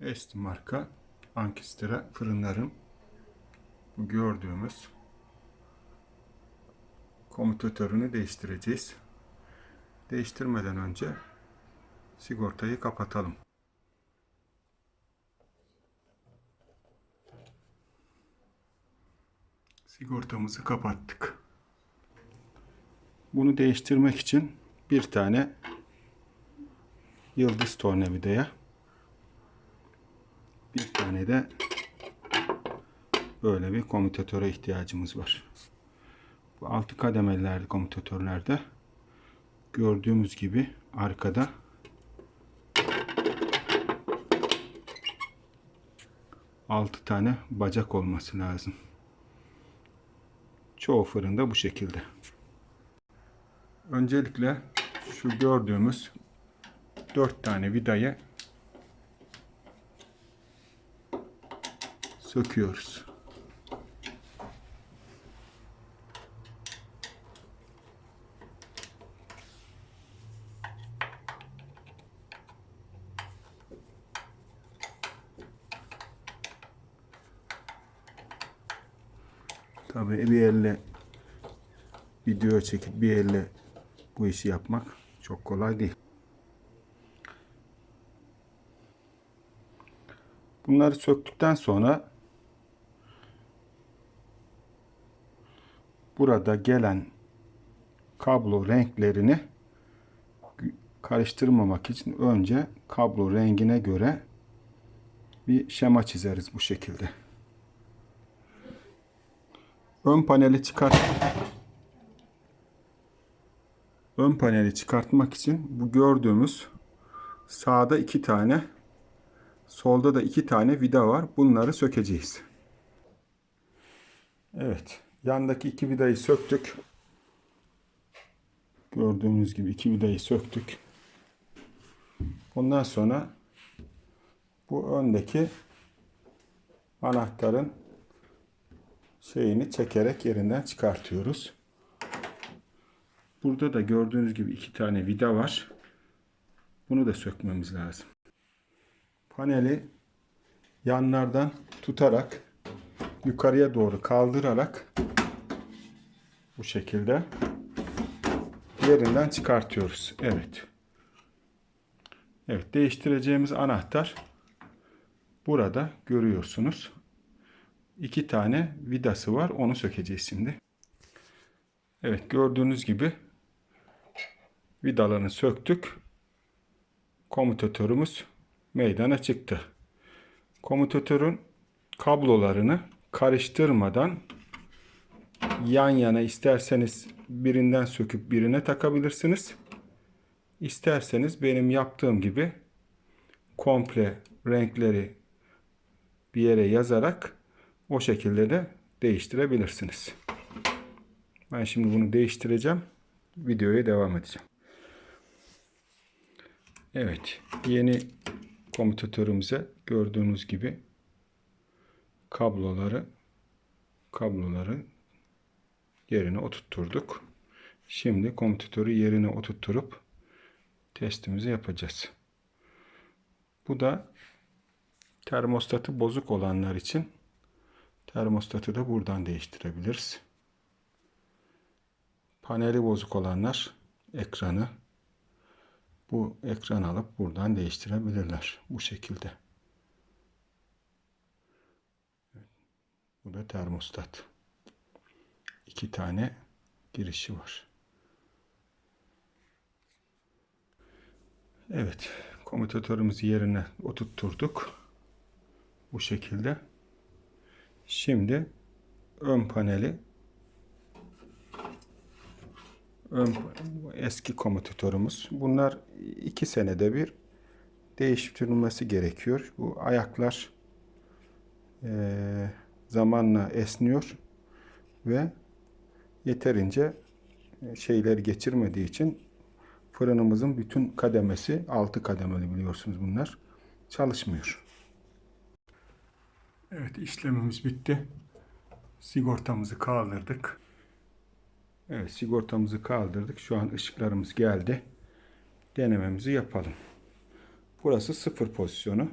Esti marka Ankistra fırınlarım. Bu gördüğümüz komutatörünü değiştireceğiz. Değiştirmeden önce sigortayı kapatalım. Sigortamızı kapattık. Bunu değiştirmek için bir tane yıldız tornavidaya bir tane de böyle bir komutatöre ihtiyacımız var. Bu altı kademeli komutatörlerde gördüğümüz gibi arkada altı tane bacak olması lazım. Çoğu fırında bu şekilde. Öncelikle şu gördüğümüz dört tane vidayı söküyoruz. Tabii bir elle video çekip bir elle bu işi yapmak çok kolay değil. Bunları söktükten sonra burada gelen kablo renklerini karıştırmamak için önce kablo rengine göre bir şema çizeriz bu şekilde. Ön paneli çıkart Ön paneli çıkartmak için bu gördüğümüz sağda iki tane solda da iki tane vida var. Bunları sökeceğiz. Evet. Yandaki iki vidayı söktük. Gördüğünüz gibi iki vidayı söktük. Ondan sonra bu öndeki anahtarın şeyini çekerek yerinden çıkartıyoruz. Burada da gördüğünüz gibi iki tane vida var. Bunu da sökmemiz lazım. Paneli yanlardan tutarak yukarıya doğru kaldırarak bu şekilde yerinden çıkartıyoruz. Evet. Evet değiştireceğimiz anahtar burada görüyorsunuz. İki tane vidası var. Onu sökeceğiz şimdi. Evet gördüğünüz gibi vidalarını söktük. Komutatörümüz meydana çıktı. Komutatörün kablolarını karıştırmadan yan yana isterseniz birinden söküp birine takabilirsiniz. İsterseniz benim yaptığım gibi komple renkleri bir yere yazarak o şekilde de değiştirebilirsiniz. Ben şimdi bunu değiştireceğim. Videoya devam edeceğim. Evet. Yeni komutatörümüze gördüğünüz gibi kabloları kabloları yerine oturtturduk. Şimdi komutatörü yerine oturtturup testimizi yapacağız. Bu da termostatı bozuk olanlar için termostatı da buradan değiştirebiliriz. Paneli bozuk olanlar ekranı bu ekran alıp buradan değiştirebilirler. Bu şekilde. Bu da termostat. İki tane girişi var. Evet. Komutatörümüzü yerine oturtturduk. Bu şekilde. Şimdi ön paneli ön, eski komutatörümüz. Bunlar iki senede bir değiştirilmesi gerekiyor. Bu ayaklar e, zamanla esniyor ve yeterince şeyler geçirmediği için fırınımızın bütün kademesi altı kademeli biliyorsunuz bunlar çalışmıyor. Evet işlemimiz bitti. Sigortamızı kaldırdık. Evet sigortamızı kaldırdık. Şu an ışıklarımız geldi. Denememizi yapalım. Burası sıfır pozisyonu.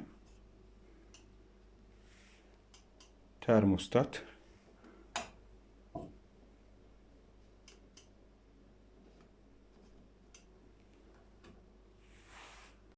termostat.